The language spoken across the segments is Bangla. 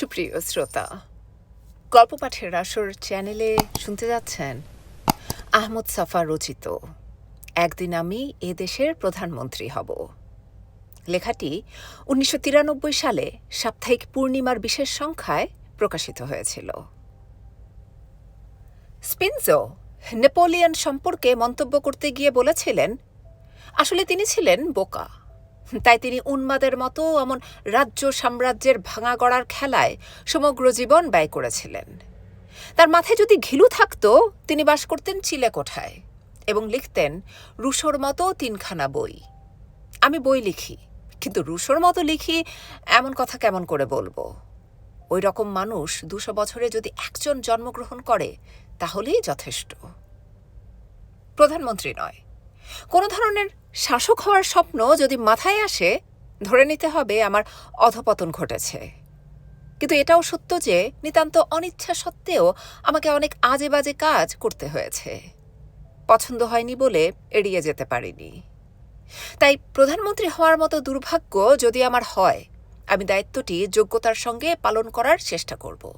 সুপ্রিয় শ্রোতা গল্প পাঠের আসর চ্যানেলে শুনতে যাচ্ছেন আহমদ সাফা রচিত, একদিন আমি এ দেশের প্রধানমন্ত্রী হব। লেখাটি উনিশশো তিরানব্বই সালে সাপ্তাহিক পূর্ণিমার বিশেষ সংখ্যায় প্রকাশিত হয়েছিল। স্পিনজো নেপোলিয়ন সম্পর্কে মন্তব্য করতে গিয়ে বলেছিলেন, আসলে তিনি ছিলেন বোকা। তাই তিনি উন্মাদের মতো এমন রাজ্য সাম্রাজ্যের ভাঙা গড়ার খেলায় সমগ্র জীবন ব্যয় করেছিলেন। তার মাথায় যদি ঘিলু থাকত, তিনি বাস করতেন চিলে কোঠায় এবং লিখতেন, রুশোর মতো তিনখানা বই। আমি বই লিখি, কিন্তু রুশোর মতো লিখি এমন কথা কেমন করে বলব? ওই রকম মানুষ দুশো বছরে যদি একজন জন্মগ্রহণ করে, তাহলেই যথেষ্ট। প্রধানমন্ত্রী নয়, কোনো ধরনের শাসক হওয়ার স্বপ্ন যদি মাথায় আসে, ধরে নিতে হবে আমার অধপতন ঘটেছে। কিন্তু এটাও সত্য যে নিতান্ত অনিচ্ছা সত্ত্বেও আমাকে অনেক আজে বাজে কাজ করতে হয়েছে। পছন্দ হয়নি বলে এড়িয়ে যেতে পারিনি। তাই প্রধানমন্ত্রী হওয়ার মতো দুর্ভাগ্য যদি আমার হয়, আমি দায়িত্বটি যোগ্যতার সঙ্গে পালন করার চেষ্টা করব।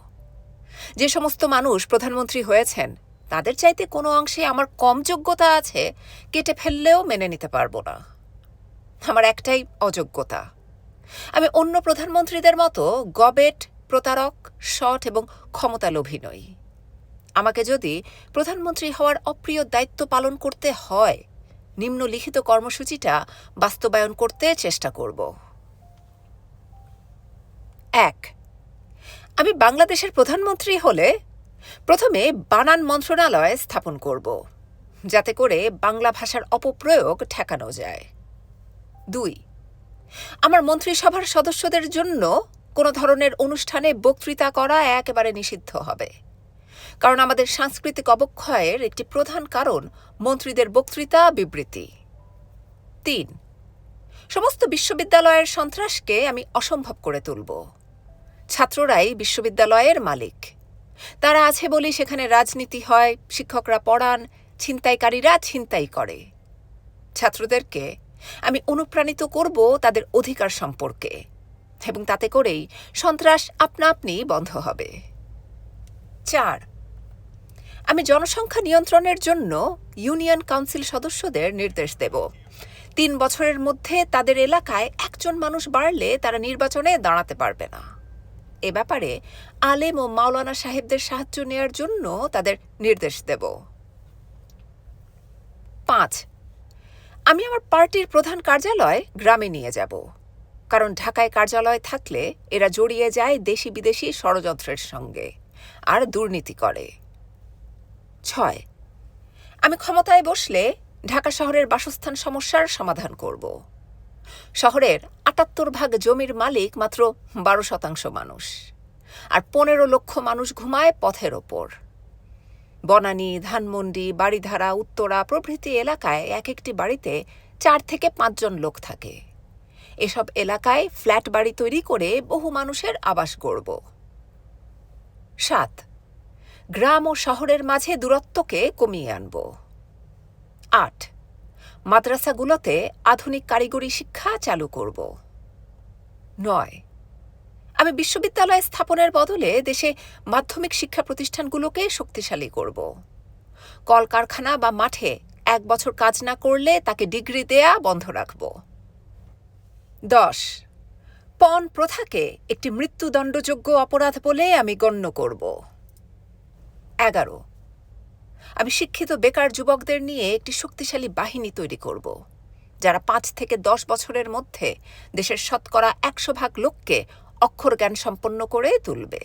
যে সমস্ত মানুষ প্রধানমন্ত্রী হয়েছেন তাদের চাইতে কোনো অংশে আমার কম যোগ্যতা আছে, কেটে ফেললেও মেনে নিতে পারব না। আমার একটাই অযোগ্যতা। আমি অন্য প্রধানমন্ত্রীদের মতো গবেট, প্রতারক শট এবং ক্ষমতালোভী নই। আমাকে যদি প্রধানমন্ত্রী হওয়ার অপ্রিয় দায়িত্ব পালন করতে হয়, নিম্নলিখিত কর্মসূচিটা বাস্তবায়ন করতে চেষ্টা করব। এক, আমি বাংলাদেশের প্রধানমন্ত্রী হলে প্রথমে বানান মন্ত্রণালয় স্থাপন করব, যাতে করে বাংলা ভাষার অপপ্রয়োগ ঠেকানো যায়। দুই, আমার মন্ত্রিসভার সদস্যদের জন্য কোনো ধরনের অনুষ্ঠানে বক্তৃতা করা একেবারে নিষিদ্ধ হবে, কারণ আমাদের সাংস্কৃতিক অবক্ষয়ের একটি প্রধান কারণ মন্ত্রীদের বক্তৃতা বিবৃতি। তিন, সমস্ত বিশ্ববিদ্যালয়ের সন্ত্রাসকে আমি অসম্ভব করে তুলব। ছাত্ররাই বিশ্ববিদ্যালয়ের মালিক। তারা আছে বলে সেখানে রাজনীতি হয়, শিক্ষকরা পড়ান, ছিনতাইকারীরা ছিনতাই করে। ছাত্রদেরকে আমি অনুপ্রাণিত করব তাদের অধিকার সম্পর্কে এবং তাতে করেই সন্ত্রাস আপনা আপনি বন্ধ হবে। চার, আমি জনসংখ্যা নিয়ন্ত্রণের জন্য ইউনিয়ন কাউন্সিল সদস্যদের নির্দেশ দেব। তিন বছরের মধ্যে তাদের এলাকায় একজন মানুষ বাড়লে তারা নির্বাচনে দাঁড়াতে পারবে না। এ ব্যাপারে আলেম ও মাওলানা সাহেবদের সাহায্য নেয়ার জন্য তাদের নির্দেশ দেব। পাঁচ, আমি আমার পার্টির প্রধান কার্যালয় গ্রামে নিয়ে যাব। কারণ ঢাকায় কার্যালয় থাকলে এরা জড়িয়ে যায় দেশি বিদেশি ষড়যন্ত্রের সঙ্গে আর দুর্নীতি করে। ছয়, আমি ক্ষমতায় বসলে ঢাকা শহরের বাসস্থান সমস্যার সমাধান করব। শহরের আটাত্তর ভাগ জমির মালিক মাত্র বারো শতাংশ মানুষ। আর পনেরো লক্ষ মানুষ ঘুমায় পথের ওপর। বনানী, ধানমন্ডি, বাড়িধারা, উত্তরা প্রভৃতি এলাকায় এক একটি বাড়িতে চার থেকে পাঁচজন লোক থাকে। এসব এলাকায় ফ্ল্যাট বাড়ি তৈরি করে বহু মানুষের আবাস গড়ব। সাত, গ্রাম ও শহরের মাঝে দূরত্বকে কমিয়ে আনব। আট, মাদ্রাসাগুলোতে আধুনিক কারিগরি শিক্ষা চালু করব। নয়। আমি বিশ্ববিদ্যালয় স্থাপনের বদলে দেশে মাধ্যমিক শিক্ষা প্রতিষ্ঠানগুলোকে শক্তিশালী করব। কলকারখানা বা মাঠে এক বছর কাজ না করলে তাকে ডিগ্রি দেয়া বন্ধ রাখব। দশ। পণ প্রথাকে একটি মৃত্যুদণ্ডযোগ্য অপরাধ বলে আমি গণ্য করব। এগারো। আমি শিক্ষিত বেকার যুবকদের নিয়ে একটি শক্তিশালী বাহিনী তৈরি করব। যারা পাঁচ থেকে দশ বছরের মধ্যে দেশের শতকরা একশো ভাগ লোককে অক্ষর জ্ঞান সম্পন্ন করে তুলবে।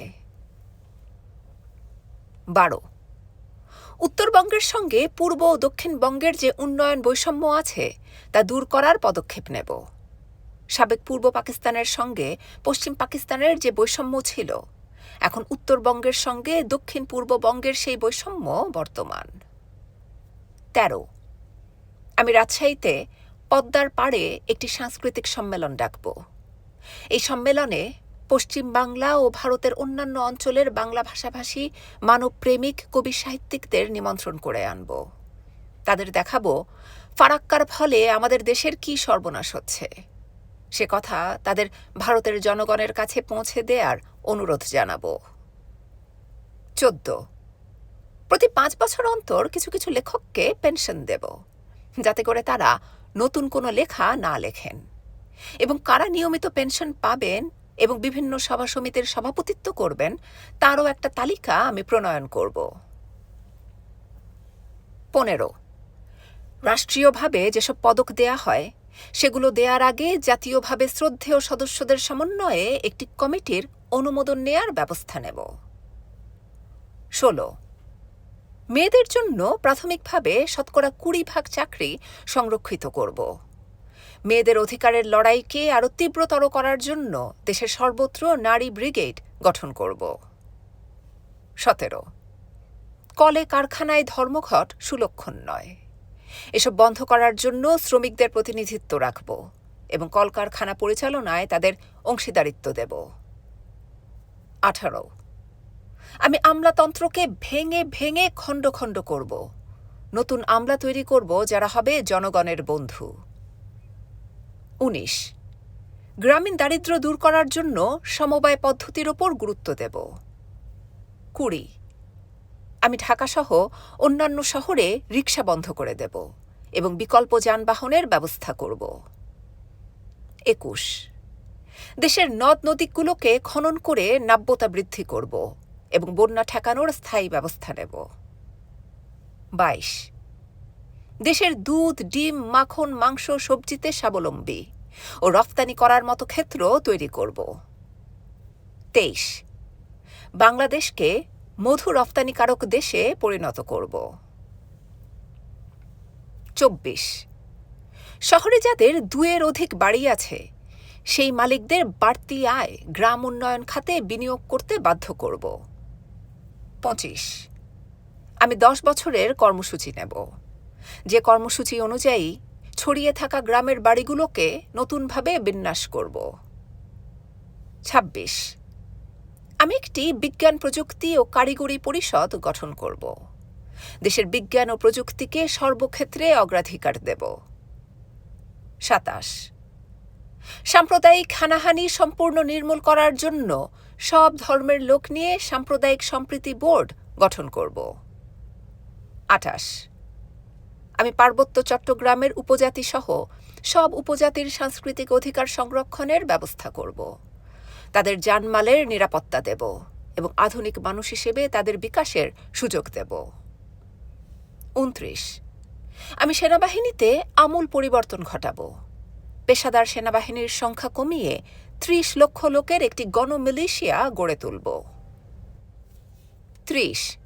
বারো। উত্তরবঙ্গের সঙ্গে পূর্ব ও দক্ষিণবঙ্গের যে উন্নয়ন বৈষম্য আছে, তা দূর করার পদক্ষেপ নেব। সাবেক পূর্ব পাকিস্তানের সঙ্গে পশ্চিম পাকিস্তানের যে বৈষম্য ছিল, এখন উত্তরবঙ্গের সঙ্গে দক্ষিণ পূর্ববঙ্গের সেই বৈষম্য বর্তমান। তেরো। আমি রাজশাহীতে পদ্মার পাড়ে একটি সাংস্কৃতিক সম্মেলন ডাকব। এই সম্মেলনে পশ্চিম বাংলা ও ভারতের অন্যান্য অঞ্চলের বাংলা ভাষাভাষী, মানবপ্রেমিক, কবি সাহিত্যিকদের নিমন্ত্রণ করে আনব। তাদের দেখাবো, ফারাক্কার ফলে আমাদের দেশের কি সর্বনাশ হচ্ছে? সে কথা তাদের ভারতের জনগণের কাছে পৌঁছে দেওয়ার অনুরোধ জানাব। চোদ্দ। প্রতি পাঁচ বছর অন্তর কিছু কিছু লেখককে পেনশন দেব। যাতে করে তারা নতুন কোনো লেখা না লেখেন। এবং কারা নিয়মিত পেনশন পাবেন এবং বিভিন্ন সভা সমিতির সভাপতিত্ব করবেন, তারও একটা তালিকা আমি প্রণয়ন করব। পনেরো, রাষ্ট্রীয়ভাবে যেসব পদক দেয়া হয়, সেগুলো দেওয়ার আগে জাতীয়ভাবে শ্রদ্ধেয় সদস্যদের সমন্বয়ে একটি কমিটির অনুমোদন নেয়ার ব্যবস্থা নেব। ষোলো মেয়েদের জন্য প্রাথমিকভাবে শতকরা কুড়ি ভাগ চাকরি সংরক্ষিত করব। মেয়েদের অধিকারের লড়াইকে আরও তীব্রতর করার জন্য দেশের সর্বত্র নারী ব্রিগেড গঠন করব। সতেরো। কলে কারখানায় ধর্মঘট সুলক্ষণ নয়। এসব বন্ধ করার জন্য শ্রমিকদের প্রতিনিধিত্ব রাখব এবং কলকারখানা পরিচালনায় তাদের অংশীদারিত্ব দেব। আঠারো। আমি আমলাতন্ত্রকে ভেঙে ভেঙে খণ্ড খণ্ড করব। নতুন আমলা তৈরি করব যারা হবে জনগণের বন্ধু। উনিশ। গ্রামীণ দারিদ্র্য দূর করার জন্য সমবায় পদ্ধতির ওপর গুরুত্ব দেব। কুড়ি। আমি ঢাকাসহ অন্যান্য শহরে রিক্সা বন্ধ করে দেব এবং বিকল্প যানবাহনের ব্যবস্থা করব। একুশ। দেশের নদ নদীগুলোকে খনন করে নাব্যতা বৃদ্ধি করব। এবং বন্যা ঠেকানোর স্থায়ী ব্যবস্থা নেব। বাইশ। দেশের দুধ, ডিম, মাখন, মাংস, সবজিতে স্বাবলম্বী ও রফতানি করার মতো ক্ষেত্র তৈরি করব। তেইশ। বাংলাদেশকে মধু রফতানিকারক দেশে পরিণত করব। চব্বিশ। শহরে যাদের দুয়ের অধিক বাড়ি আছে, সেই মালিকদের বাড়তি আয় গ্রাম উন্নয়ন খাতে বিনিয়োগ করতে বাধ্য করব। পঁচিশ। আমি দশ বছরের কর্মসূচি নেব। যে কর্মসূচি অনুযায়ী ছড়িয়ে থাকা গ্রামের বাড়িগুলোকে নতুনভাবে বিন্যাস করব। ছাব্বিশ। আমি একটি বিজ্ঞান প্রযুক্তি ও কারিগরি পরিষদ গঠন করব। দেশের বিজ্ঞান ও প্রযুক্তিকে সর্বক্ষেত্রে অগ্রাধিকার দেব। সাতাশ। সাম্প্রদায়িক হানাহানি সম্পূর্ণ নির্মূল করার জন্য সব ধর্মের লোক নিয়ে সাম্প্রদায়িক সম্প্রীতি বোর্ড গঠন করব। আঠাশ। আমি পার্বত্য চট্টগ্রামের উপজাতি সহ সব উপজাতির সাংস্কৃতিক অধিকার সংরক্ষণের ব্যবস্থা করব। তাদের জানমালের নিরাপত্তা দেব এবং আধুনিক মানুষ হিসেবে তাদের বিকাশের সুযোগ দেব। উনত্রিশ আমি সেনাবাহিনীতে আমূল পরিবর্তন ঘটাব। পেশাদার সেনাবাহিনীর সংখ্যা কমিয়ে ত্রিশ লক্ষ লোকের একটি গণমিলিশিয়া গড়ে তুলব। ত্রিশ।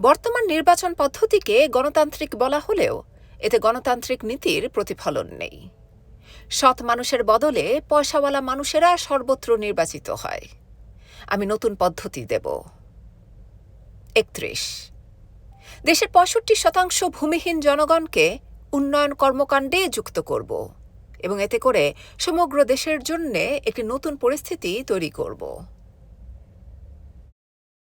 বর্তমান নির্বাচন পদ্ধতিকে গণতান্ত্রিক বলা হলেও এতে গণতান্ত্রিক নীতির প্রতিফলন নেই। সৎ মানুষের বদলে পয়সাওয়ালা মানুষেরা সর্বত্র নির্বাচিত হয়। আমি নতুন পদ্ধতি দেব। একত্রিশ। দেশের পঁয়ষট্টি শতাংশ ভূমিহীন জনগণকে উন্নয়ন কর্মকাণ্ডে যুক্ত করব। এবং এতে করে সমগ্র দেশের জন্য একটি নতুন পরিস্থিতি তৈরি করব।